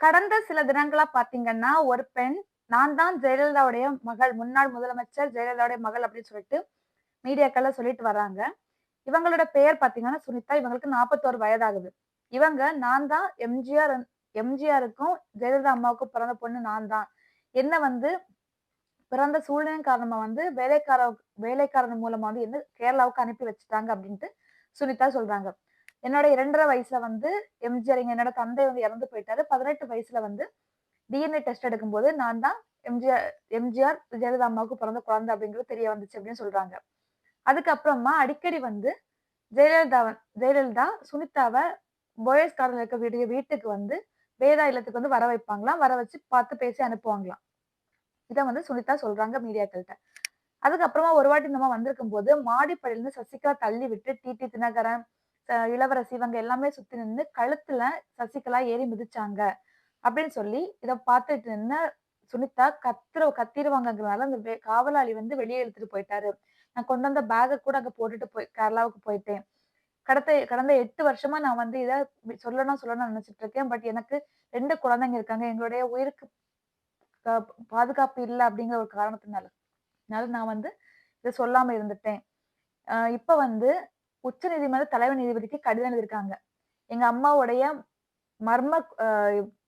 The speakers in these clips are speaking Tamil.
கடந்த சில தினங்களா பாத்தீங்கன்னா, ஒரு பெண் நான் தான் ஜெயலலிதாவுடைய மகள், முன்னாள் முதலமைச்சர் ஜெயலலிதாவுடைய மகள் அப்படின்னு சொல்லிட்டு மீடியாக்கள்ல சொல்லிட்டு வராங்க இவங்களோட பெயர் பாத்தீங்கன்னா சுனிதா. இவங்களுக்கு 41 வயதாகுது. இவங்க நான் தான் எம்ஜிஆர் எம்ஜிஆருக்கும் ஜெயலலிதா அம்மாவுக்கும் பிறந்த பொண்ணு நான் தான். என்ன வந்து பிறந்த சூழ்நிலையின் காரணமா வந்து வேலைக்கார வேலைக்காரன் மூலமா வந்து என்ன கேரளாவுக்கு அனுப்பி வச்சுட்டாங்க அப்படின்ட்டு சுனிதா சொல்றாங்க. என்னோட 2 1/2 வயசுல வந்து எம்ஜிஆர் எங்க என்னோட தந்தை வந்து இறந்து போயிட்டாரு. 18 வயசுல வந்து டிஎன்ஏ டெஸ்ட் எடுக்கும்போது நான் தான் எம்ஜிஆர் எம்ஜிஆர் ஜெயலலிதா அம்மாவுக்கு பிறந்த குழந்தை அப்படிங்கிறது தெரிய வந்துச்சு அப்படின்னு சொல்றாங்க. அதுக்கப்புறமா அடிக்கடி வந்து ஜெயலலிதா ஜெயலலிதா சுனிதாவை போயஸ் கார்டன்ல இருக்க வீட்டுக்கு வந்து வேதா இல்லத்துக்கு வந்து வர வைப்பாங்களாம். வர வச்சு பார்த்து பேசி அனுப்புவாங்களாம். இதை வந்து சுனிதா சொல்றாங்க மீடியாக்கள்கிட்ட அதுக்கப்புறமா ஒரு வாட்டி இந்த வந்திருக்கும் வந்திருக்கும்போது மாடிப்படியிலிருந்து சசிகலா தள்ளி விட்டு டிடி தினகரன், இளவரசி இவங்க எல்லாமே சுத்தி நின்று கழுத்துல சசிகலா ஏறி மிதிச்சாங்க. அப்படின்னு சொல்லி இதை பார்த்துட்டு நின்று சுனிதா கத்துற கத்திருவாங்கங்கிறனால அந்த காவலாளி வந்து வெளியே இழுத்துட்டு போயிட்டாரு. நான் கொண்டு வந்த பேகை கூட அங்க போட்டுட்டு போய் கேரளாவுக்கு போயிட்டேன். கடத்த கடந்த எட்டு வருஷமா நான் வந்து இதை சொல்லணும் சொல்லணும்னு நினைச்சிட்டு இருக்கேன். பட் எனக்கு ரெண்டு குழந்தைங்க இருக்காங்க. எங்களுடைய உயிருக்கு பாதுகாப்பு இல்லை அப்படிங்கிற ஒரு காரணத்தினால. நான் வந்து இதை சொல்லாம இருந்துட்டேன். இப்ப வந்து உச்சநீதிமன்ற தலைமை நீதிபதிக்கு கடிதம் எழுதியிருக்காங்க. எங்க அம்மாவுடைய மர்ம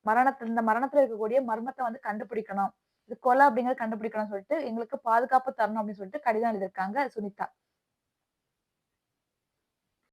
மரணத்துல இந்த மரணத்துல இருக்கக்கூடிய மர்மத்தை வந்து கண்டுபிடிக்கணும். இது கொலை அப்படிங்கறத கண்டுபிடிக்கணும்னு சொல்லிட்டு எங்களுக்கு பாதுகாப்பு தரணும் அப்படின்னு சொல்லிட்டு கடிதம் எழுதியிருக்காங்க சுனிதா.